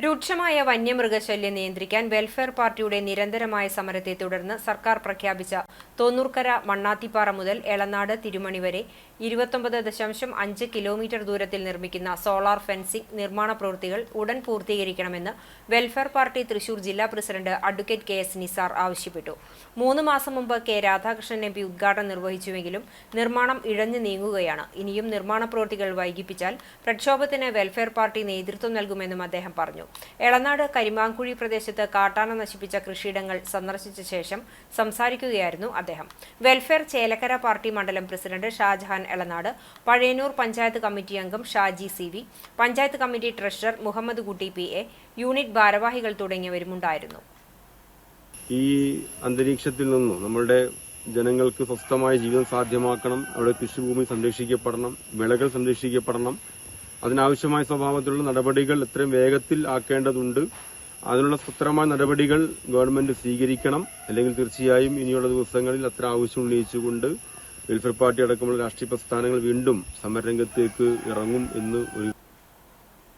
രൂക്ഷമായ വന്യമൃഗശല്യം നിയന്ത്രിക്കാൻ വെൽഫെയർ പാർട്ടിയുടെ നിരന്തരമായ സമരത്തെ തുടർന്ന് സർക്കാർ പ്രഖ്യാപിച്ച തൊന്നൂർക്കര മണ്ണാത്തിപ്പാറ മുതൽ എളനാട് തിരുമണി വരെ ഇരുപത്തൊമ്പത് ദശാംശം അഞ്ച് കിലോമീറ്റർ ദൂരത്തിൽ നിർമ്മിക്കുന്ന സോളാർ ഫെൻസിംഗ് നിർമ്മാണ പ്രവൃത്തികൾ ഉടൻ പൂർത്തീകരിക്കണമെന്ന് വെൽഫെയർ പാർട്ടി തൃശൂർ ജില്ലാ president advocate K S Nisar ആവശ്യപ്പെട്ടു. മൂന്ന് മാസം മുമ്പ് കെ രാധാകൃഷ്ണൻ എം പി ഉദ്ഘാടനം നിർവഹിച്ചുവെങ്കിലും നിർമ്മാണം ഇഴഞ്ഞു നീങ്ങുകയാണ്. ഇനിയും നിർമ്മാണ പ്രവൃത്തികൾ വൈകിപ്പിച്ചാൽ പ്രക്ഷോഭത്തിന് വെൽഫെയർ പാർട്ടി നേതൃത്വം നൽകുമെന്നും അദ്ദേഹം പറഞ്ഞു. എളനാട് കരിമാങ്കുഴി പ്രദേശത്ത് കാട്ടാന നശിപ്പിച്ച കൃഷിയിടങ്ങൾ സന്ദർശിച്ച ശേഷം സംസാരിക്കുകയായിരുന്നു അദ്ദേഹം. വെൽഫെയർ ചേലക്കര പാർട്ടി മണ്ഡലം പ്രസിഡന്റ് ഷാജഹാൻ എളനാട് പഴയന്നൂർ പഞ്ചായത്ത് കമ്മിറ്റി അംഗം Shaji C V panchayat committee treasurer Muhammad Kutty P A unit ഭാരവാഹികൾ തുടങ്ങിയവരുമുണ്ടായിരുന്നു. ഈ അന്തരീക്ഷത്തിൽ നിന്നും നമ്മളുടെ ജനങ്ങൾക്ക് സ്വസ്ഥമായ ജീവിതം സാധ്യമാക്കണം അവിടെ കൃഷിഭൂമി സംരക്ഷിക്കപ്പെടണം വിളകൾ സംരക്ഷിക്കപ്പെടണം അതിനാവശ്യമായ സ്വഭാവത്തിലുള്ള നടപടികൾ എത്രയും വേഗത്തിൽ ആക്കേണ്ടതുണ്ട്. അതിനുള്ള സുത്രമായ നടപടികൾ ഗവൺമെന്റ് സ്വീകരിക്കണം. അല്ലെങ്കിൽ തീർച്ചയായും ഇനിയുള്ള ദിവസങ്ങളിൽ അത്ര ആവശ്യം ഉന്നയിച്ചുകൊണ്ട് വെൽഫെയർ പാർട്ടി അടക്കമുള്ള രാഷ്ട്രീയ പ്രസ്ഥാനങ്ങൾ വീണ്ടും സമരരംഗത്തേക്ക് ഇറങ്ങും എന്ന് ഒരു